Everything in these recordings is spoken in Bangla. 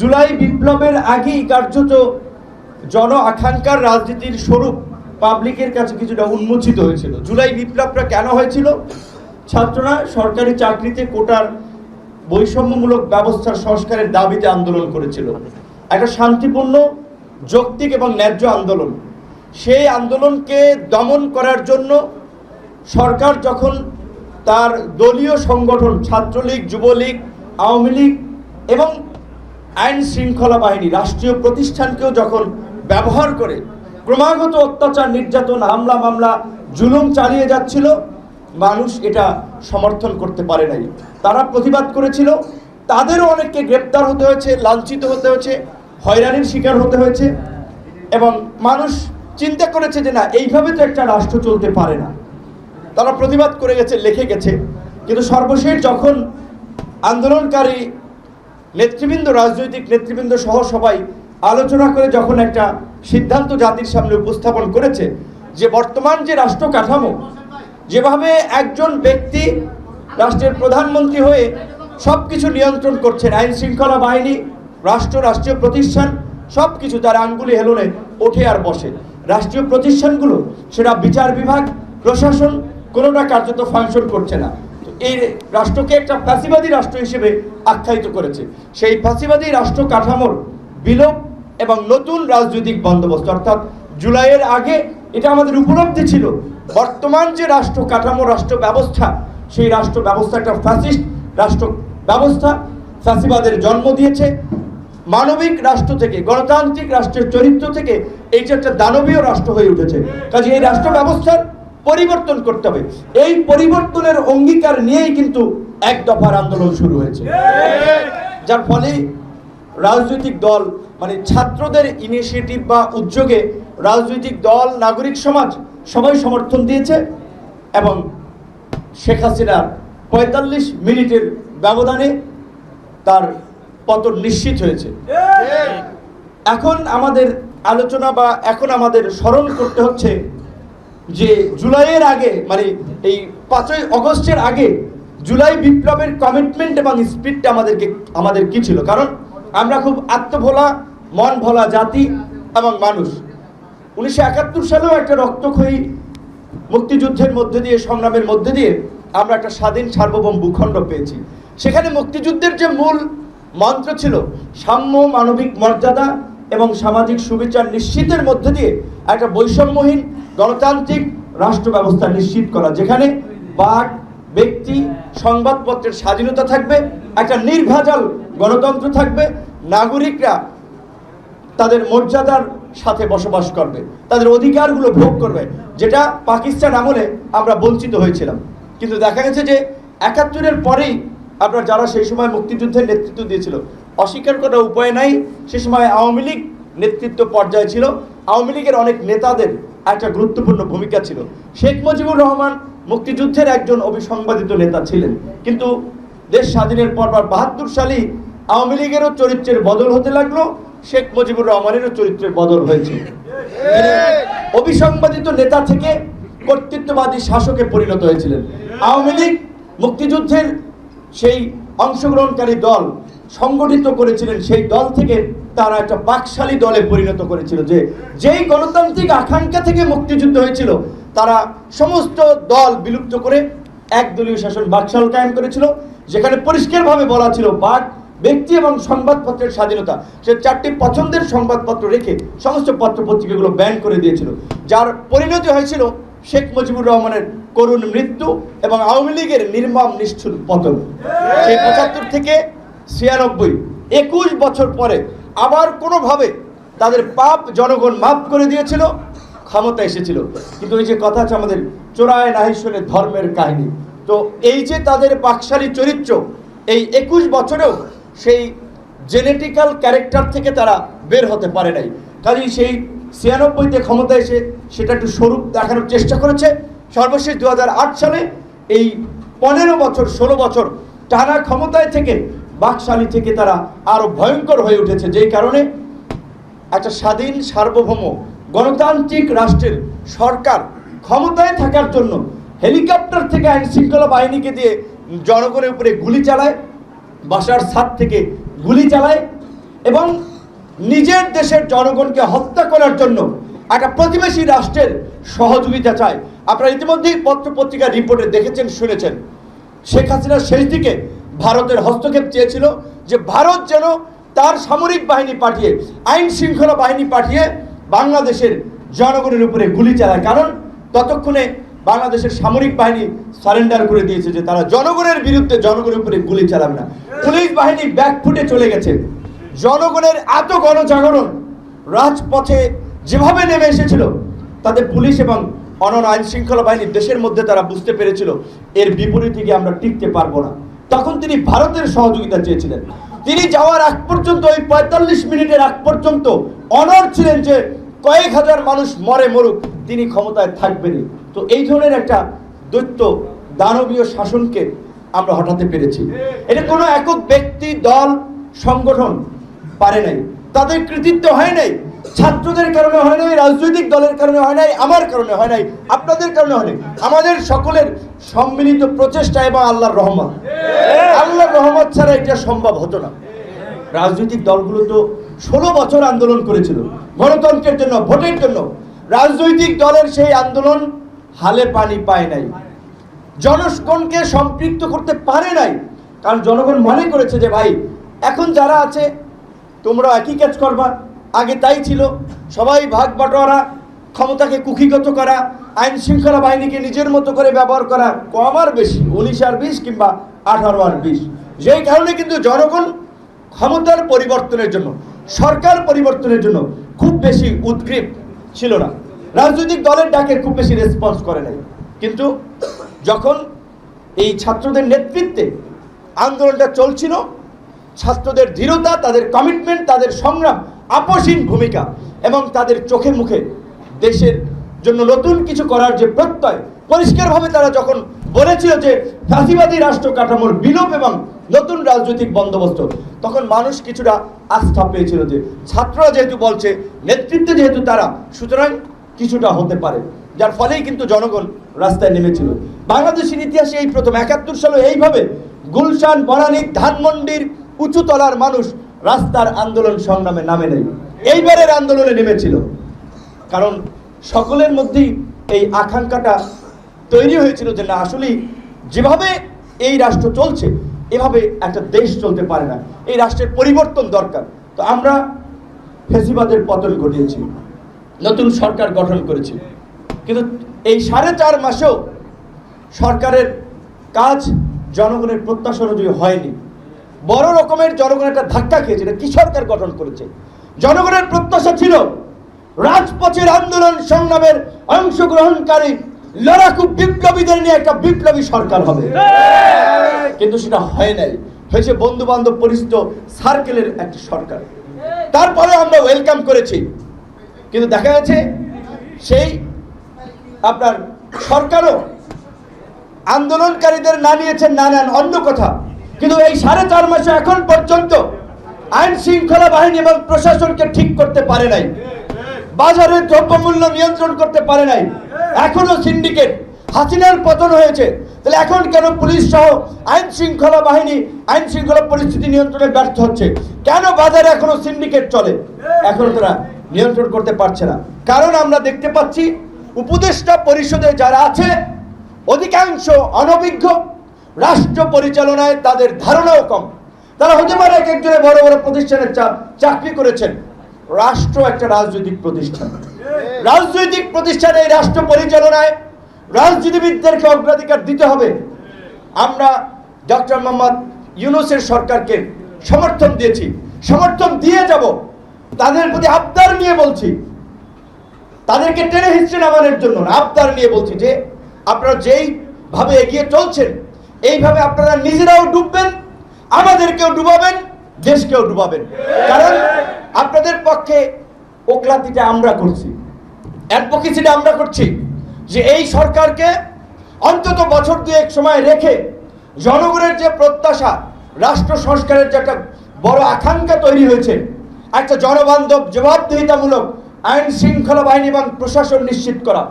জুলাই বিপ্লবের আগেই কার্যত জন আকাঙ্ক্ষার রাজনীতির স্বরূপ পাবলিকের কাছে কিছুটা উন্মোচিত হয়েছিল। জুলাই বিপ্লবটা কেন হয়েছিল? ছাত্ররা সরকারি চাকরিতে কোটার বৈষম্যমূলক ব্যবস্থার সংস্কারের দাবিতে আন্দোলন করেছিল। একটা শান্তিপূর্ণ, যৌক্তিক এবং ন্যায্য আন্দোলন। সেই আন্দোলনকে দমন করার জন্য সরকার যখন তার দলীয় সংগঠন ছাত্রলীগ, যুবলীগ, আওয়ামী লীগ এবং আইন শৃঙ্খলা বাহিনী রাষ্ট্রীয় প্রতিষ্ঠানকেও যখন ব্যবহার করে ক্রমাগত অত্যাচার, নির্যাতন, হামলা, মামলা, জুলুম চালিয়ে যাচ্ছিল, মানুষ এটা সমর্থন করতে পারে নাই। তারা প্রতিবাদ করেছিল, তাদেরও অনেককে গ্রেপ্তার হতে হয়েছে, লাঞ্ছিত হতে হয়েছে, হয়রানির শিকার হতে হয়েছে, এবং মানুষ চিন্তা করেছে যে না, এইভাবে তো একটা রাষ্ট্র চলতে পারে না। তারা প্রতিবাদ করে গেছে, লিখে গেছে, কিন্তু সর্বশেষ যখন আন্দোলনকারী নেতৃবৃন্দ, রাজনৈতিক নেতৃবৃন্দ সহ সবাই আলোচনা করে যখন একটা সিদ্ধান্ত জাতির সামনে উপস্থাপন করেছে, যে বর্তমান যে রাষ্ট্র কাঠামো, যেভাবে একজন ব্যক্তি রাষ্ট্রের প্রধানমন্ত্রী হয়ে সব কিছু নিয়ন্ত্রণ করছেন, আইন শৃঙ্খলা বাহিনী, রাষ্ট্র, রাষ্ট্রীয় প্রতিষ্ঠান সব কিছু তার আঙ্গুলি হেলনে ওঠে আর বসে। রাষ্ট্রীয় প্রতিষ্ঠানগুলো, সেটা বিচার বিভাগ, প্রশাসন, কোনোটা কার্যত ফাংশন করছে না। এই রাষ্ট্রকে একটা ফ্যাসিবাদী রাষ্ট্র হিসেবে আখ্যায়িত করেছে। সেই ফ্যাসিবাদী রাষ্ট্র কাঠামোর বিলোপ এবং নতুন রাজনৈতিক বন্দোবস্ত, অর্থাৎ জুলাইয়ের আগে এটা আমাদের উপলব্ধি ছিল। বর্তমান যে রাষ্ট্র কাঠামো, রাষ্ট্র ব্যবস্থা, সেই রাষ্ট্র ব্যবস্থা একটা ফ্যাসিস্ট রাষ্ট্র ব্যবস্থা, ফ্যাসিবাদের জন্ম দিয়েছে। মানবিক রাষ্ট্র থেকে, গণতান্ত্রিক রাষ্ট্রের চরিত্র থেকে এইটা একটা দানবীয় রাষ্ট্র হয়ে উঠেছে। কাজে এই রাষ্ট্র ব্যবস্থার পরিবর্তন করতে হবে। এই পরিবর্তনের অঙ্গীকার নিয়েই কিন্তু এক দফার আন্দোলন শুরু হয়েছে। যার ফলে রাজনৈতিক দল মানে ছাত্রদের ইনিশিয়েটিভ বা উদ্যোগে রাজনৈতিক দল নাগরিক সমাজ সবাই সমর্থন দিয়েছে এবং শেখ হাসিনার পঁয়তাল্লিশ মিনিটের ব্যবধানে তার পতন নিশ্চিত হয়েছে। এখন আমাদের আলোচনা বা এখন আমাদের স্মরণ করতে হচ্ছে যে জুলাইয়ের আগে মানে এই পাঁচই অগস্টের আগে জুলাই বিপ্লবের কমিটমেন্ট এবং স্পিডটা আমাদেরকে, আমাদের কি ছিল? কারণ আমরা খুব আত্মভোলা মন ভোলা জাতি এবং মানুষ। উনিশশো একাত্তর সালেও একটা রক্তক্ষয়ী মুক্তিযুদ্ধের মধ্যে দিয়ে, সংগ্রামের মধ্যে দিয়ে আমরা একটা স্বাধীন সার্বভৌম ভূখণ্ড পেয়েছি। সেখানে মুক্তিযুদ্ধের যে মূল মন্ত্র ছিল, সাম্য মানবিক মর্যাদা এবং সামাজিক সুবিচার নিশ্চিতের মধ্যে দিয়ে একটা বৈষম্যহীন গণতান্ত্রিক রাষ্ট্র ব্যবস্থা নিশ্চিত করা, যেখানে বাক ব্যক্তি, সংবাদপত্রের স্বাধীনতা থাকবে, একটা নির্ভেজাল গণতন্ত্র থাকবে, নাগরিকরা তাদের মর্যাদার সাথে বসবাস করবে, তাদের অধিকারগুলো ভোগ করবে, যেটা পাকিস্তান আমলে আমরা বঞ্চিত হয়েছিলাম। কিন্তু দেখা গেছে যে একাত্তরের পরেই আপনার যারা সেই সময় মুক্তিযুদ্ধের নেতৃত্ব দিয়েছিল, অস্বীকার করার উপায় নাই, সে সময় আওয়ামী লীগ নেতৃত্ব পর্যায়ে ছিল। আওয়ামী লীগের অনেক নেতাদের একটা গুরুত্বপূর্ণ ভূমিকা ছিল। শেখ মুজিবুর রহমান মুক্তিযুদ্ধের একজন অবিসংবাদিত নেতা ছিলেন। কিন্তু দেশ স্বাধীনের পর বাহাত্তর সালেই আওয়ামী লীগেরও চরিত্রের বদল হতে লাগল, শেখ মুজিবুর রহমানেরও চরিত্রের বদল হয়েছে। তিনি অবিসংবাদিত নেতা থেকে কর্তৃত্ববাদী শাসকে পরিণত হয়েছিলেন। আওয়ামী লীগ মুক্তিযুদ্ধের সেই অংশগ্রহণকারী দল সংগঠিত করেছিলেন সেই দল থেকে তারা একটা বাকশালী দলে পরিণত করেছিল যে যেই গণতান্ত্রিক আকাঙ্ক্ষা থেকে মুক্তিযুদ্ধ হয়েছিল, তারা সমস্ত দল বিলুপ্ত করে একদলীয় শাসন বাকশাল কায়েম করেছিল, যেখানে পরিষ্কারভাবে বলা ছিল বাক, ব্যক্তি এবং সংবাদপত্রের স্বাধীনতা। সে চারটি পছন্দের সংবাদপত্র রেখে সমস্ত পত্র পত্রিকাগুলো ব্যান করে দিয়েছিল। যার পরিণতি হয়েছিল শেখ মুজিবুর রহমানের করুণ মৃত্যু এবং আওয়ামী লীগের নির্মম নিষ্ঠুর পতন। সেই পঁচাত্তর থেকে ছিয়ানব্বই, একুশ বছর পরে আবার কোনোভাবে তাদের পাপ জনগণ মাফ করে দিয়েছিল, ক্ষমতা এসেছিল। কিন্তু এই যে কথা আছে আমাদের চোরায় নাহিসনে ধর্মের কাহিনী। তো এই যে তাদের পাকশালী চরিত্র, এই একুশ বছরেও সেই জেনেটিক্যাল ক্যারেক্টার থেকে তারা বের হতে পারে নাই। কাজেই সেই ছিয়ানব্বইতে ক্ষমতা এসে সেটা একটু স্বরূপ দেখানোর চেষ্টা করেছে। সর্বশেষ দু হাজার আট সালে এই পনেরো বছর, ষোলো বছর টানা ক্ষমতায় থেকে বাকশালী থেকে তারা আরও ভয়ঙ্কর হয়ে উঠেছে। যেই কারণে একটা স্বাধীন, সার্বভৌম, গণতান্ত্রিক রাষ্ট্রের সরকার ক্ষমতায় থাকার জন্য হেলিকপ্টার থেকে আইন শৃঙ্খলা বাহিনীকে দিয়ে জনগণের উপরে গুলি চালায়, বাসার ছাদ থেকে গুলি চালায় এবং নিজের দেশের জনগণকে হত্যা করার জন্য একটা প্রতিবেশী রাষ্ট্রের সহযোগিতা চায়। আপনারা ইতিমধ্যেই পত্র পত্রিকার রিপোর্টে দেখেছেন, শুনেছেন। শেখ হাসিনা শেষ দিকে ভারতের হস্তক্ষেপ চেয়েছিল যে ভারত যেন তার সামরিক বাহিনী পাঠিয়ে, আইন শৃঙ্খলা বাহিনী পাঠিয়ে বাংলাদেশের জনগণের উপরে গুলি চালায়। কারণ ততক্ষণে বাংলাদেশের সামরিক বাহিনী সারেন্ডার করে দিয়েছে যে তারা জনগণের বিরুদ্ধে জনগণের উপরে গুলি চালাবে না। পুলিশ বাহিনী ব্যাকফুটে চলে গেছে। জনগণের এত গণজাগরণ রাজপথে যেভাবে নেমে এসেছিল তাদের পুলিশ এবং অনন আইন শৃঙ্খলা বাহিনী দেশের মধ্যে তারা বুঝতে পেরেছিল, এর বিপরীতে গিয়ে আমরা টিকতে পারব না। তখন তিনি ভারতের সহযোগিতা চেয়েছিলেন। তিনি যাওয়ার আগ পর্যন্ত, ওই পঁয়তাল্লিশ মিনিটের আগ পর্যন্ত অনর ছিলেন যে কয়েক হাজার মানুষ মরে মরুক, তিনি ক্ষমতায় থাকবেনই। তো এই ধরনের একটা দৈত্য দানবীয় শাসনকে আমরা হটাতে পেরেছি। এটা কোনো একক ব্যক্তি, দল, সংগঠন পারে নাই। তাদের কৃতিত্ব হয় নাই। ছাত্রদের কারণে হয় নাই রাজনৈতিক দলের কারণে হয় নাই আমার কারণে হয় নাই আপনাদের কারণে হয় নাই। আমাদের সকলের সম্মিলিত প্রচেষ্টা এবং আল্লাহর রহমত। আল্লাহর রহমত ছাড়া এটা সম্ভব হতো না। রাজনৈতিক দলগুলো তো ষোলো বছর আন্দোলন করেছিল গণতন্ত্রের জন্য ভোটের জন্য। রাজনৈতিক দলের সেই আন্দোলন হালে পানি পায় নাই। জনগণকে সম্পৃক্ত করতে পারে নাই। কারণ জনগণ মনে করেছে যে ভাই এখন যারা আছে তোমরা একই কাজ করবা। আগে তাই ছিল। সবাই ভাগ বাটোয়ারা, ক্ষমতাকে কুক্ষিগত করা, আইন শৃঙ্খলা বাহিনীকে নিজের মতো করে ব্যবহার করা, কম আর বেশি, উনিশ আর বিশ কিংবা আঠারো আর বিশ। যেই কারণে কিন্তু জনগণ ক্ষমতার পরিবর্তনের জন্য, সরকার পরিবর্তনের জন্য খুব বেশি উদ্গ্রীব ছিল না। রাজনৈতিক দলের ডাকে খুব বেশি রেসপন্স করে নাই। কিন্তু যখন এই ছাত্রদের নেতৃত্বে আন্দোলনটা চলছিল, ছাত্রদের দৃঢ়তা, তাদের কমিটমেন্ট তাদের সংগ্রাম আপসীন ভূমিকা এবং তাদের চোখে মুখে দেশের জন্য নতুন কিছু করার যে প্রত্যয়, পরিষ্কারভাবে তারা যখন বলেছিল যে ফাঁসিবাদী রাষ্ট্র কাঠামোর বিলোপ এবং নতুন রাজনৈতিক বন্দোবস্ত, তখন মানুষ কিছুটা আস্থা পেয়েছিল যে ছাত্ররা যেহেতু বলছে, নেতৃত্বে যেহেতু তারা, সুতরাং কিছুটা হতে পারে। যার ফলেই কিন্তু জনগণ রাস্তায় নেমেছিল। বাংলাদেশের ইতিহাসে এই প্রথম একাত্তর সালে এইভাবে গুলশান, বনানী, ধানমন্ডির উঁচুতলার মানুষ রাস্তার আন্দোলন সংগ্রামে নামে নেই। এইবারের আন্দোলনে নেমেছিল। কারণ সকলের মধ্যেই এই আকাঙ্ক্ষাটা তৈরি হয়েছিল যে না, আসলেই যেভাবে এই রাষ্ট্র চলছে, এভাবে একটা দেশ চলতে পারে না। এই রাষ্ট্রের পরিবর্তন দরকার। তো আমরা ফেসিবাদের পতন ঘটিয়েছি। নতুন সরকার গঠন করেছি। কিন্তু এই সাড়ে চার মাসেও সরকারের কাজ জনগণের প্রত্যাশা অনুযায়ী হয়নি। বড় রকমের জনগণ একটা ধাক্কা খেয়েছে, এটা কি সরকার গঠন করেছে? জনগণের প্রত্যাশা ছিল রাজপথের আন্দোলন সংগ্রামের অংশগ্রহণকারী লড়াকু বিপ্লবীদের নিয়ে একটা বিপ্লবী সরকার হবে। কিন্তু সেটা হয় নাই। হয়েছে বন্ধু বান্ধব পরিচিত সার্কেলের একটি সরকার। তারপরে আমরা ওয়েলকাম করেছি। কিন্তু দেখা গেছে সেই আপনার সরকারও আন্দোলনকারীদের না নিয়েছেন না নেন অন্য কথা। কিন্তু এই সাড়ে চার মাসে এখন পর্যন্ত আইন শৃঙ্খলা বাহিনী এবং প্রশাসনকে ঠিক করতে পারে নাই। বাজারের দ্রব্যমূল্য নিয়ন্ত্রণ করতে পারে নাই। এখনও সিন্ডিকেট হাসিনার পতন হয়েছে। তাহলে এখন কেন পুলিশ সহ আইন শৃঙ্খলা বাহিনী, আইন শৃঙ্খলা পরিস্থিতি নিয়ন্ত্রণে ব্যর্থ হচ্ছে? কেন বাজারে এখনও সিন্ডিকেট চলে? এখনও তারা নিয়ন্ত্রণ করতে পারছে না। কারণ আমরা দেখতে পাচ্ছি, উপদেষ্টা পরিষদে যারা আছে, অধিকাংশ অনভিজ্ঞ। রাষ্ট্র পরিচালনায় তাদের ধারণাও কম। তারা হতে পারে এক একজনে বড় বড় প্রতিষ্ঠানে চাকরি করেছেন। রাষ্ট্র একটা রাজনৈতিক প্রতিষ্ঠান। রাজনৈতিক প্রতিষ্ঠানে রাষ্ট্র পরিচালনায় রাজনীতিবিদদেরকে অগ্রাধিকার দিতে হবে। আমরা ডক্টর মোহাম্মদ ইউনুসের সরকারকে সমর্থন দিয়েছি। সমর্থন দিয়ে যাব। তাদের প্রতি আবদার নিয়ে বলছি। তাদেরকে টেনে হিস্ট্রি নামানোর জন্য আবদার নিয়ে বলছি যে আপনারা যেইভাবে এগিয়ে চলছেন এইভাবে আপনারা নিজেরাও ডুববেন, আমাদেরকেও ডুবাবেন, দেশকেও ডুবাবেন। কারণ আপনাদের পক্ষে ওকলাতিটা আমরা করছি। অ্যাডভোকেসিটা আমরা করছি যে এই সরকারকে অন্তত বছর দুয়েক সময় রেখে জনগণের যে প্রত্যাশা, রাষ্ট্র সংস্কারের যে একটা বড় আকাঙ্ক্ষা তৈরি হয়েছে, একটা জনবান্ধব জবাবদিহিতামূলক আইন শৃঙ্খলা বাহিনী এবং প্রশাসন নিশ্চিত করা।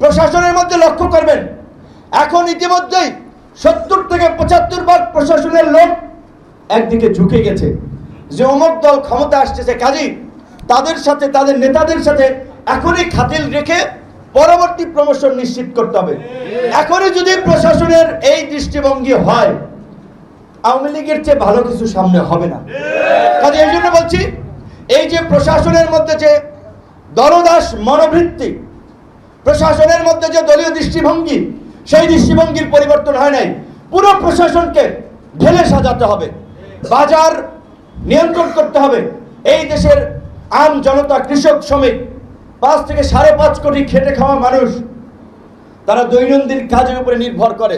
প্রশাসনের মধ্যে লক্ষ্য করবেন, এখন ইতিমধ্যেই সত্তর থেকে পঁচাত্তর ভাগ প্রশাসনের লোক একদিকে ঝুঁকে গেছে। যে অমুক দল ক্ষমতা আসতেছে কাজী। তাদের সাথে, তাদের নেতাদের সাথে এখনই খাতিল রেখে পরবর্তী প্রমোশন নিশ্চিত করতে হবে। এখনই যদি প্রশাসনের এই দৃষ্টিভঙ্গি হয়, আওয়ামী লীগের চেয়ে ভালো কিছু সামনে হবে না। কাজে, এই জন্য বলছি, এই যে প্রশাসনের মধ্যে যে দলদাস মনোবৃত্তি, প্রশাসনের মধ্যে যে দলীয় দৃষ্টিভঙ্গি সেই দৃষ্টিভঙ্গির পরিবর্তন হয় নাই। পুরো প্রশাসনকে ঢেলে সাজাতে হবে। বাজার নিয়ন্ত্রণ করতে হবে। এই দেশের আম জনতা, কৃষক, শ্রমিক, পাঁচ থেকে সাড়ে পাঁচ কোটি খেটে খাওয়া মানুষ, তারা দৈনন্দিন কাজের উপরে নির্ভর করে।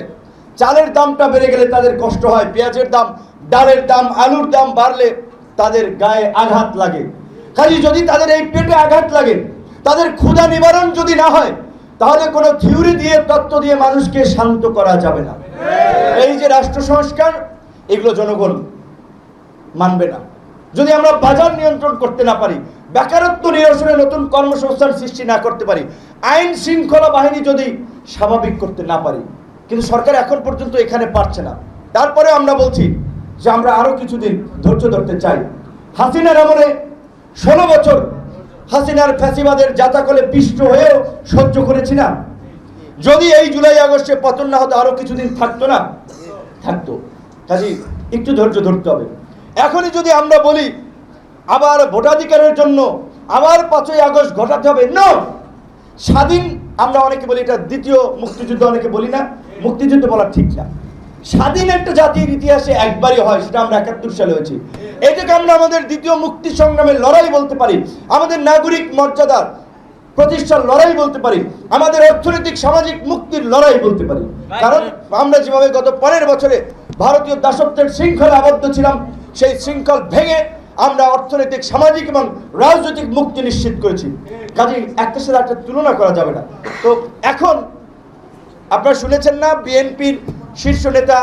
চালের দামটা বেড়ে গেলে তাদের কষ্ট হয়। পেঁয়াজের দাম, ডালের দাম, আলুর দাম বাড়লে তাদের গায়ে আঘাত লাগে। কাজে যদি তাদের এই পেটে আঘাত লাগে, তাদের ক্ষুধা নিবারণ যদি না হয় তাহলে কোনো থিওরি দিয়ে, তত্ত্ব দিয়ে মানুষকে শান্ত করা যাবে না। এই যে রাষ্ট্র সংস্কার, এগুলো জনগণ মানবে না। যদি আমরা বাজার নিয়ন্ত্রণ করতে না পারি, বেকারত্ব নিরসনে নতুন কর্মসংস্থান সৃষ্টি না করতে পারি, আইন শৃঙ্খলা বাহিনী যদি স্বাভাবিক করতে না পারি, কিন্তু সরকার এখন পর্যন্ত এখানে পারছে না। তারপরে আমরা বলছি যে আমরা আরও কিছুদিন ধৈর্য ধরতে চাই। হাসিনার আমলে ষোলো বছর হাসিনার ফ্যাসিবাদের জাতাকলে পিষ্ট হয়েও সহ্য করেছি না যদি এই জুলাই আগস্টে পতন না হতো আরও কিছুদিন থাকতো না, থাকতো। কাজে, একটু ধৈর্য ধরতে হবে। এখনই যদি আমরা বলি, আবার ভোটাধিকারের জন্য আবার পাঁচই আগস্ট ঘটাতে হবে না স্বাধীন আমরা অনেকে বলি, এটা দ্বিতীয় মুক্তিযুদ্ধ, অনেকে বলি না। মুক্তিযুদ্ধ বলা ঠিক না। স্বাধীন একটা জাতির ইতিহাসে একবারই হয় সেটা আমরা একাত্তর সালে হয়েছি। এটাকে আমরা আমাদের দ্বিতীয় মুক্তি সংগ্রামের লড়াই বলতে পারি আমাদের নাগরিক মর্যাদার প্রতিষ্ঠার লড়াই বলতে পারি আমাদের অর্থনৈতিক সামাজিক মুক্তির লড়াই বলতে পারি। কারণ আমরা যেভাবে গত পনেরো বছরে ভারতীয় দাসত্বের শৃঙ্খলে আবদ্ধ ছিলাম সেই শৃঙ্খল ভেঙে আমরা অর্থনৈতিক সামাজিক এবং রাজনৈতিক মুক্তি নিশ্চিত করেছি। কাজে একটা সাথে একটা তুলনা করা যাবে না। তো এখন আপনারা শুনেছেন না? বিএনপির শীর্ষ নেতা,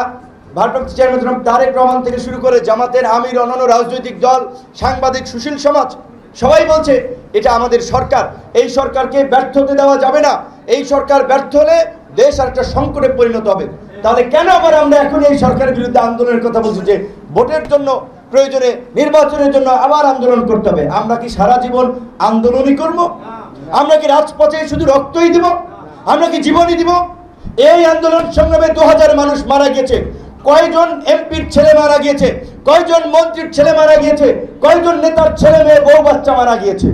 ভারপ্রাপ্ত চেয়ারম্যান তারেক রহমান থেকে শুরু করে জামাতের আমির, অন্যান্য রাজনৈতিক দল, সাংবাদিক সুশীল সমাজ, সবাই বলছে এটা আমাদের সরকার। এই সরকারকে ব্যর্থ হতে দেওয়া যাবে না। এই সরকার ব্যর্থ হলে দেশ আর একটা সংকটে পরিণত হবে। তাহলে কেন আবার আমরা এখন এই সরকারের বিরুদ্ধে আন্দোলনের কথা বলছি যে ভোটের জন্য, প্রয়োজনে, নির্বাচনের জন্য আবার আন্দোলন করতে হবে? আমরা কি সারা জীবন আন্দোলনই করব? আমরা কি রাজপথে শুধু রক্তই দিব? আমরা কি জীবনই দিব? এই আন্দোলন সংগ্রামে দু হাজার মানুষ মারা গিয়েছে। কয়জন এমপির ছেলে মারা গিয়েছে? কয়জন মন্ত্রীর ছেলে মারা গিয়েছে? কয়জন নেতার ছেলে মেয়ে, বউ বাচ্চা মারা গিয়েছে?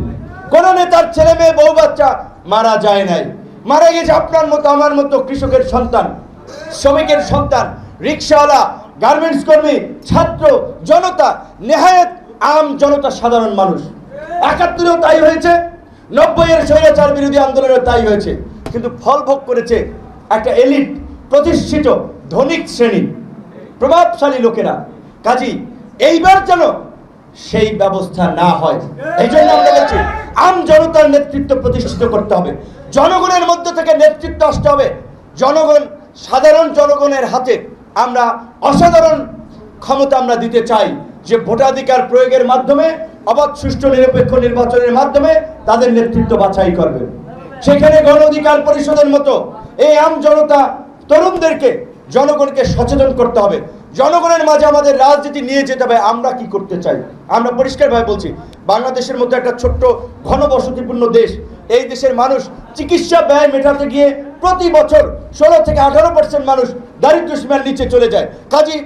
কোন নেতার ছেলে মেয়ে, বউ বাচ্চা মারা যায় নাই। মারা গিয়েছে আপনার মতো, আমার মতো কৃষকের সন্তান, শ্রমিকের সন্তান, রিক্সাওয়ালা, গার্মেন্টস কর্মী, ছাত্র, জনতা, নেহায়েত আম জনতা সাধারণ মানুষ। একাত্তরেও তাই হয়েছে নব্বই এর স্বৈরাচার বিরোধী আন্দোলনেও তাই হয়েছে। কিন্তু ফল ভোগ করেছে একটা এলিট প্রতিষ্ঠিত ধনিক শ্রেণি প্রভাবশালী লোকেরা। কাজী, এইবার যেন সেই ব্যবস্থা না হয়। এই জন্য আমরা বলছি, আম জনতার নেতৃত্ব প্রতিষ্ঠিত করতে হবে। জনগণের মধ্যে থেকে নেতৃত্ব আসতে হবে। জনগণ, সাধারণ জনগণের হাতে আমরা অসাধারণ ক্ষমতা আমরা দিতে চাই যে ভোটাধিকার প্রয়োগের মাধ্যমে, অবাধ, সুষ্ঠু, নিরপেক্ষ নির্বাচনের মাধ্যমে তাদের নেতৃত্ব বাছাই করবে। সেখানে গণ অধিকার পরিষদের মতো এই আম জনতা তরুণদেরকে, জনগণকে সচেতন করতে হবে। জনগণের মাঝে আমাদের রাজনীতি নিয়ে যেতে হবে, আমরা কি করতে চাই? আমরা পরিষ্কারভাবে বলছি, বাংলাদেশের মতো একটা ছোট্ট ঘনবসতিপূর্ণ দেশ, এই দেশের মানুষ চিকিৎসা ব্যয় মেটাতে গিয়ে প্রতি বছর ষোলো থেকে আঠারো পার্সেন্ট মানুষ দারিদ্র সীমার নিচে চলে যায়। কাজী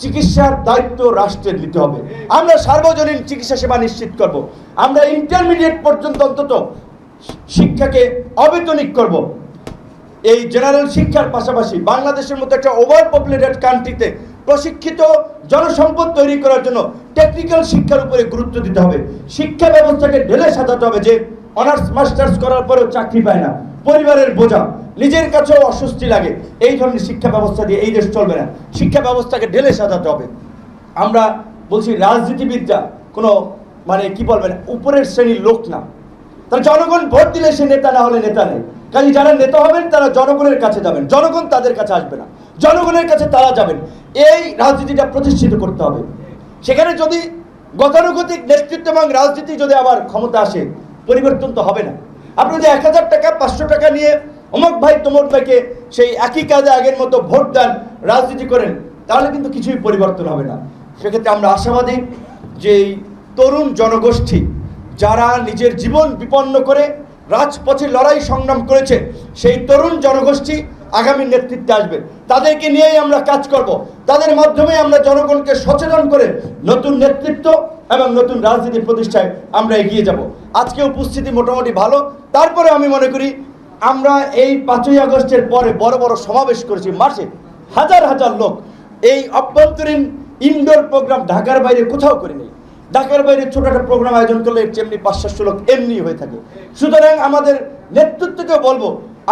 চিকিৎসার দায়িত্ব রাষ্ট্রের নিতে হবে। আমরা সার্বজনীন চিকিৎসা সেবা নিশ্চিত করব। আমরা ইন্টারমিডিয়েট পর্যন্ত অন্তত শিক্ষাকে অবেতনিক করব। এই জেনারেল শিক্ষার পাশাপাশি বাংলাদেশের মতো একটা ওভার পপুলেটেড কান্ট্রিতে প্রশিক্ষিত জনসম্পদ তৈরি করার জন্য টেকনিক্যাল শিক্ষার উপরে গুরুত্ব দিতে হবে। শিক্ষা ব্যবস্থাকে ঢেলে সাজাতে হবে যে, অনার্স, মাস্টার্স করার পরেও চাকরি পায় না। পরিবারের বোঝা, নিজের কাছেও অস্বস্তি লাগে। এই ধরনের শিক্ষা ব্যবস্থা দিয়ে এই দেশ চলবে না। শিক্ষা ব্যবস্থাকে ঢেলে সাজাতে হবে। আমরা বলছি রাজনীতিবিদরা কোনো মানে কি বলবেন, উপরের শ্রেণির লোক না। তাহলে জনগণ ভোট দিলে সে নেতা না হলে নেতা নেই। কাজে যারা নেতা হবেন, তারা জনগণের কাছে যাবেন। জনগণ তাদের কাছে আসবে না। জনগণের কাছে তারা যাবেন। এই রাজনীতিটা প্রতিষ্ঠিত করতে হবে। সেখানে যদি গতানুগতিক নেতৃত্ব এবং রাজনীতি যদি আবার ক্ষমতা আসে, পরিবর্তন তো হবে না। আপনি যদি এক হাজার টাকা, পাঁচশো টাকা নিয়ে অমুক ভাই, তমুক ভাইকে সেই একই কাজে আগের মতো ভোট দেন, রাজনীতি করেন, তাহলে কিন্তু কিছুই পরিবর্তন হবে না। সেক্ষেত্রে আমরা আশাবাদী যে তরুণ জনগোষ্ঠী, যারা নিজের জীবন বিপন্ন করে রাজপথে লড়াই সংগ্রাম করেছে, সেই তরুণ জনগোষ্ঠী আগামী নেতৃত্বে আসবে। তাদেরকে নিয়েই আমরা কাজ করব। তাদের মাধ্যমে আমরা জনগণকে সচেতন করে নতুন নেতৃত্ব এবং নতুন রাজনীতি প্রতিষ্ঠায় আমরা এগিয়ে যাব। আজকে উপস্থিতি মোটামুটি ভালো। তারপরে আমি মনে করি, আমরা এই পাঁচই আগস্টের পরে বড় বড় সমাবেশ করেছি মাসে হাজার হাজার লোক। এই অভ্যন্তরীণ ইনডোর প্রোগ্রাম ঢাকার বাইরে কোথাও করিনি। ঢাকার বাইরে ছোট একটা প্রোগ্রাম আয়োজন করলে যেমনি পাঁচ সাতশো লোক এমনি হয়ে থাকে। সুতরাং আমাদের নেতৃত্বকে বলব,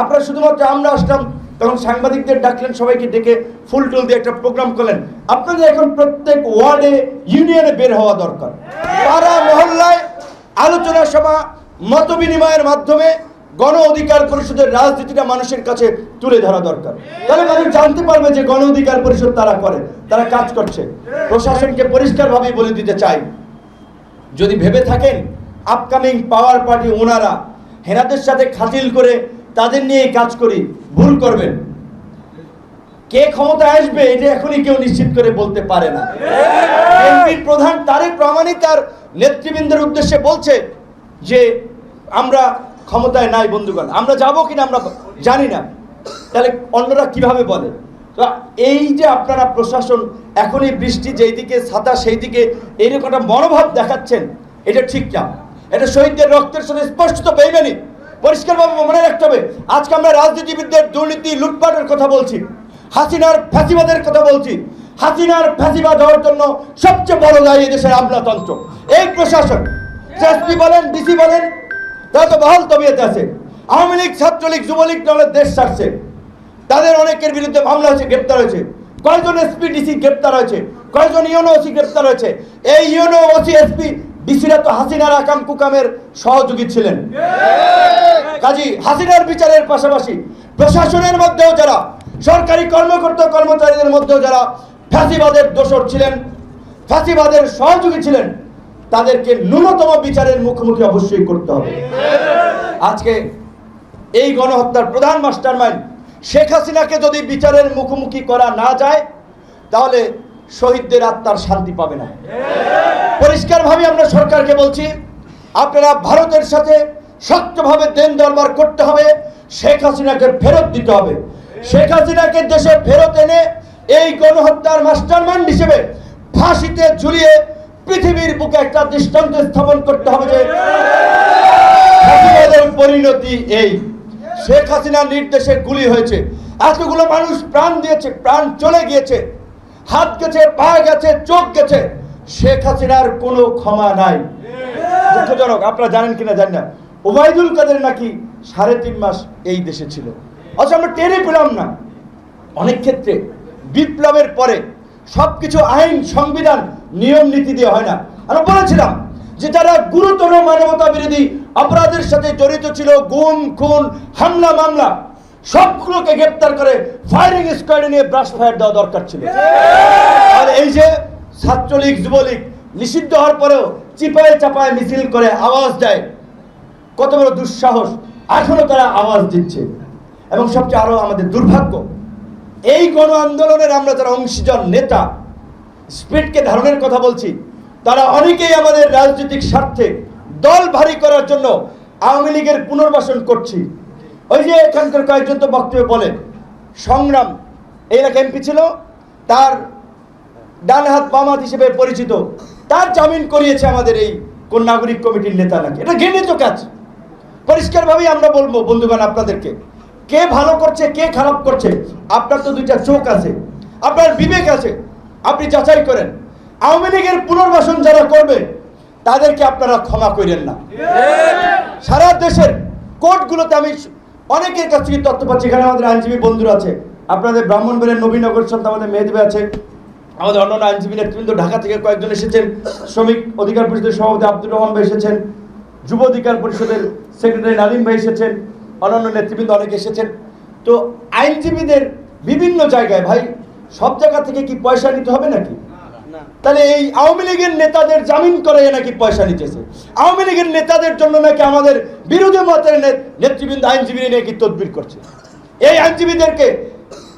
আপনারা শুধুমাত্র আমরা আসলাম, তখন সাংবাদিকদের ডাকলেন, সবাইকে ডেকে ফুল টুল দিয়ে একটা প্রোগ্রাম করলেন। আপনাদের এখন প্রত্যেক ওয়ার্ডে ইউনিয়নে বের হওয়া দরকার। পাড়া মহল্লায় আলোচনা সভা, মত বিনিময়ের মাধ্যমে গণ অধিকার পরিষদের রাজনীতিটা মানুষের কাছে তুলে ধরা দরকার। তাহলে মানুষ জানতে পারবে যে গণ অধিকার পরিষদ তারা করে, তারা কাজ করছে। প্রশাসনকে পরিষ্কারভাবে বলে দিতে চাই যদি ভেবে থাকেন আপকামিং পাওয়ার পার্টি ওনারা হেনাদের সাথে খাতিল করে তাদের নিয়ে কাজ করি, ভুল করবেন। কে ক্ষমতা আসবে, এটা এখনই কেউ নিশ্চিত করে বলতে পারে না। বিএনপির প্রধান তারেক রহমানই তার নেতৃবৃন্দের উদ্দেশ্যে বলছে যে, আমরা ক্ষমতায় নাই বন্ধুগণ, আমরা যাব কিনা আমরা জানি না। তাহলে অন্যরা কীভাবে বলে? তো এই যে আপনারা প্রশাসন, এখনই বৃষ্টি যেই দিকে ছাতা সেই দিকে এইরকম একটা মনোভাব দেখাচ্ছেন, এটা ঠিক না। এটা শহীদদের রক্তের সাথে স্পষ্ট বেইমানি। পরিষ্কারভাবে মনে রাখতে হবে, আজকে আমরা রাজনীতিবিদদের দুর্নীতি, লুটপাটের কথা বলছি, হাসিনার ফ্যাসিবাদের কথা বলছি। হাসিনার ফ্যাসিবাদ হওয়ার জন্য সবচেয়ে বড় দায়ী দেশের আমলাতন্ত্র। এই প্রশাসন এসপি বলেন, ডিসি বলেন, তারা তো বহাল তবিয়তে আছে। আওয়ামী লীগ, ছাত্রলীগ, যুবলীগ দলের দেশ ছাড়ছে। তাদের অনেকের বিরুদ্ধে মামলা হয়েছে, গ্রেপ্তার হয়েছে। কয়েকজন এসপি ডিসি গ্রেপ্তার হয়েছে? কয়েকজন ইউনো ওসি গ্রেপ্তার হয়েছে? এই ইউনো ওসি এসপি ডিসিরা তো হাসিনার আকাম কুকামের সহযোগী ছিলেন। কাজী হাসিনার বিচারের পাশাপাশি প্রশাসনের মধ্যেও যারা, সরকারি কর্মকর্তা কর্মচারীদের মধ্যেও যারা ফ্যাসিবাদের দোষর ছিলেন, ফ্যাসিবাদের সহযোগী ছিলেন, তাদেরকে ন্যূনতম বিচারের মুখোমুখি অবশ্যই করতে হবে। আজকে এই গণহত্যার প্রধান মাস্টার মাইন্ড শেখ হাসিনাকে যদি বিচারের মুখোমুখি করা না যায়, তাহলে শহীদদের আত্মার শান্তি পাবে না। পরিষ্কারভাবে আমরা সরকারকে বলছি, আপনারা ভারতের সাথে শক্তভাবে দেন দরবার করতে হবে, শেখ হাসিনাকে ফেরত দিতে হবে। শেখ হাসিনাকে দেশে ফেরত এনে এই গণহত্যার মাস্টারমাইন্ড হিসেবে ফাঁসিতে ঝুলিয়ে পৃথিবীর বুকে একটা দৃষ্টান্ত স্থাপন করতে হবে যে পরিণতি এই। শেখ হাসিনার নির্দেশে গুলি হয়েছে। এতগুলো মানুষ প্রাণ দিয়েছে প্রাণ চলে গিয়েছে। হাত গেছে পা গেছে চোখ গেছে। শেখ হাসিনার কোনো ক্ষমা নাই। দুঃখজনক আপনারা জানেন কিনা জানি না। ওবায়দুল কাদের নাকি সাড়ে তিন মাস এই দেশে ছিল। অথচ আমরা টেনে পেলাম না। অনেক ক্ষেত্রে বিপ্লবের পরে সবকিছু আইন সংবিধান নিয়ম নীতি দিয়ে হয় না। আমরা বলেছিলাম যে যারা গুরুতর মানবতা বিরোধী অপরাধের সাথে জড়িত ছিল গুম খুন হামলা মামলা সবগুলোকে গ্রেপ্তার করে ফায়ারিং স্কোয়াডে নিয়ে ব্রাশ ফায়ার দেওয়া দরকার ছিল। আর এই যে ছাত্রলীগ যুবলীগ নিষিদ্ধ হওয়ার পরেও চিপায় চাপায় মিছিল করে আওয়াজ দেয় কত বড় দুঃসাহস। এখনও তারা আওয়াজ দিচ্ছে। এবং সবচেয়ে আরও আমাদের দুর্ভাগ্য এই গণ আন্দোলনের আমরা যারা অংশীজন নেতা স্পিডকে ধারণের কথা বলছি তারা অনেকেই আমাদের রাজনৈতিক স্বার্থে দল ভারী করার জন্য আওয়ামী লীগের পুনর্বাসন করছি। ওই যে এখানকার কয়েকজন তো বক্তব্য বলেন, সংগ্রাম এলাকা এমপি ছিল, তার ডান হাত বাম হাত হিসেবে পরিচিত, তার জামিন করিয়েছে আমাদের এই কোন নাগরিক কমিটির নেতা নাকি। এটা ঘৃণিত কাজ। পরিষ্কারভাবেই আমরা বলব, বন্ধুগণ, আপনাদেরকে, কে ভালো করছে, কে খারাপ করছে, আপনার তো দুইটা চোখ আছে, আপনার বিবেক আছে, আপনি যাচাই করেন। আওয়ামী লীগের পুনর্বাসন যারা করবে তাদেরকে আপনারা ক্ষমা করেন না। সারা দেশের কোর্টগুলোতে আমি অনেকের কাছ থেকে তথ্য পাচ্ছি এখানে আমাদের আইনজীবী বন্ধুরা আছে। আপনাদের ব্রাহ্মণবাড়ির নবীনগর সন্ধ্যা আমাদের মেহেদবে আছে। আমাদের অন্যান্য আইনজীবী নেতৃবৃন্দ ঢাকা থেকে কয়েকজন এসেছেন। শ্রমিক অধিকার পরিষদের সভাপতি আব্দুর রহমান ভাই এসেছেন। যুব অধিকার পরিষদের সেক্রেটারি নালিম ভাই এসেছেন। অন্যান্য নেতৃবৃন্দ অনেক এসেছেন। তো আইনজীবীদের বিভিন্ন জায়গায় ভাই সব জায়গা থেকে কি পয়সা নিতে হবে নাকি? তাহলে এই আওয়ামী লীগের নেতাদের জামিন করে নাকি পয়সা নিতেছে? আওয়ামী লীগের নেতাদের জন্য নাকি আমাদের বিরোধী মতের নেতৃবৃন্দ আইনজীবী নাকি তদবির করছে? এই আইনজীবীদেরকে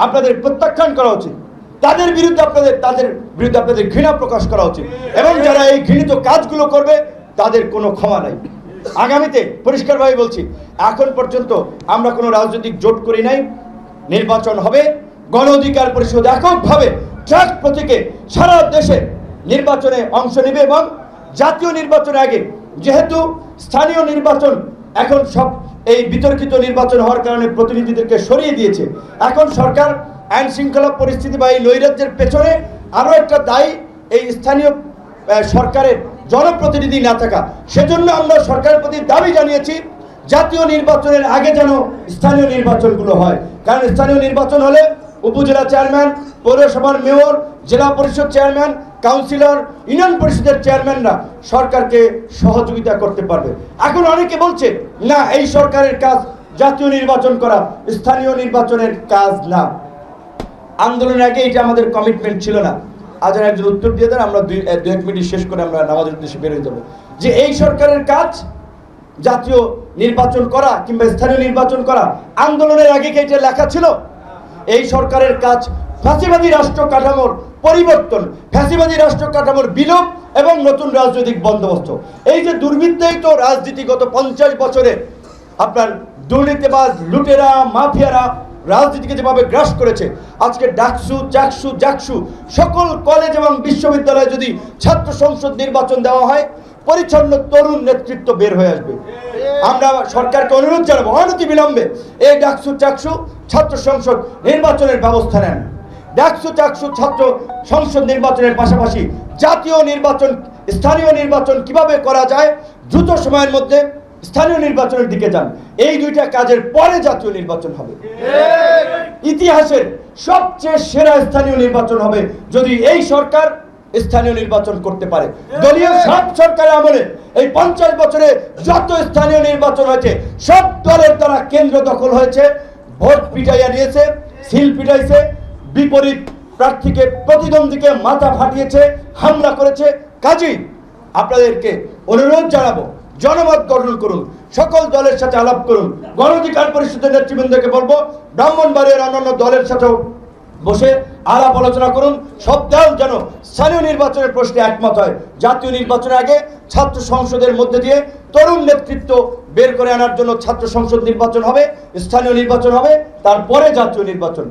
আপনাদের প্রত্যাখ্যান করা উচিত। তাদের বিরুদ্ধে আপনাদের তাদের বিরুদ্ধে আপনাদের ঘৃণা প্রকাশ করা উচিত। এবং যারা এই ঘৃণিত কাজগুলো করবে, তাদের কোনো ক্ষমা নাই। আগামীতে পরিষ্কারভাবে বলছি, এখন পর্যন্ত আমরা কোনো রাজনৈতিক জোট করি নাই। নির্বাচন হবে, গণ অধিকার পরিষদ এককভাবে ট্রাক প্রতীকে সারা দেশে নির্বাচনে অংশ নেবে এবং জাতীয় নির্বাচনের আগে, যেহেতু স্থানীয় নির্বাচন এখন সব এই বিতর্কিত নির্বাচন হওয়ার কারণে প্রতিনিধিদেরকে সরিয়ে দিয়েছে। এখন সরকার আইন শৃঙ্খলা পরিস্থিতি বা এই নৈরাজ্যের পেছনে আরও একটা দায়ী এই স্থানীয় সরকারের জনপ্রতিনিধি না থাকা। সেজন্য আমরা সরকারের প্রতি দাবি জানিয়েছি, জাতীয় নির্বাচনের আগে যেন স্থানীয় নির্বাচনগুলো হয়। কারণ স্থানীয় নির্বাচন হলে উপজেলা চেয়ারম্যান, পৌরসভার মেয়র, জেলা পরিষদ চেয়ারম্যান, কাউন্সিলর, ইউনিয়ন পরিষদের চেয়ারম্যানরা সরকারকে সহযোগিতা করতে পারবে। এখন অনেকে বলছে, না, এই সরকারের কাজ জাতীয় নির্বাচন করা, স্থানীয় নির্বাচনের কাজ না। আন্দোলনের আগে এটা আমাদের কমিটমেন্ট ছিল না। আজ একজন উত্তর দিয়ে দেন, আমরা দুই দু এক মিনিট শেষ করে আমরা নামাজের উদ্দেশ্যে বেরিয়ে যাব। যে এই সরকারের কাজ, জাতীয় নির্বাচন করা কিংবা স্থানীয় নির্বাচন করা, আন্দোলনের আগে কি এটা লেখা ছিল? এই সরকারের কাজ ফ্যাসিবাদী রাষ্ট্র কাঠামোর পরিবর্তন, ফ্যাসিবাদী রাষ্ট্র কাঠামোর বিলোপ এবং নতুন রাজনৈতিক বন্দোবস্ত। এই যে দুর্বৃত্তায়িত রাজনীতি গত পঞ্চাশ বছরে আপনার দুর্নীতিবাজ লুটেরা, মাফিয়ারা রাজনীতিকে যেভাবে গ্রাস করেছে, আজকে ডাকসু, চাকসু, জাকসু, সকল কলেজ এবং বিশ্ববিদ্যালয়ে যদি ছাত্র সংসদ নির্বাচন দেওয়া হয়, পরিচ্ছন্ন তরুণ নেতৃত্ব বের হয়ে আসবে। আমরা সরকারকে অনুরোধ জানাব, অনতি বিলম্বে, এই ডাকসু, চাকসু ছাত্র সংসদ নির্বাচনের ব্যবস্থা নেন। ডাকসু চাকসু ছাত্র সংসদ নির্বাচনের পাশাপাশি জাতীয় নির্বাচন, স্থানীয় নির্বাচন কীভাবে করা যায়? দ্রুত সময়ের মধ্যে স্থানীয় নির্বাচনের দিকে যান। এই দুইটা কাজের পরে জাতীয় নির্বাচন হবে। ইতিহাসের সবচেয়ে সেরা স্থানীয় নির্বাচন হবে যদি এই সরকার স্থানীয় নির্বাচন করতে পারে। দলীয় সব সরকার আমলে এই পঞ্চাশ বছরে যত স্থানীয় নির্বাচন হয়েছে, সব দলের দ্বারা কেন্দ্র দখল হয়েছে। ভোট পিটাইয়া নিয়েছে সিল পিটাইছে, বিপরীত প্রার্থীকে প্রতিদ্বন্দ্বীকে মাথা ফাটিয়েছে, হামলা করেছে। কাজেই আপনাদেরকে অনুরোধ জানাব, জনমত গঠন করুন, সকল দলের সাথে আলাপ করুন গণ অধিকার পরিষদের নেতৃবৃন্দকে বলব, ব্রাহ্মণবাড়িয়ার অন্যান্য দলের সাথেও বসে আলাপ আলোচনা করুন। সব দল যেন স্থানীয় নির্বাচনের প্রশ্নে একমত হয়। জাতীয় নির্বাচনের আগে ছাত্র সংসদের মধ্যে দিয়ে তরুণ নেতৃত্ব বের করে আনার জন্য ছাত্র সংসদ নির্বাচন হবে, স্থানীয় নির্বাচন হবে, তারপরে জাতীয় নির্বাচন।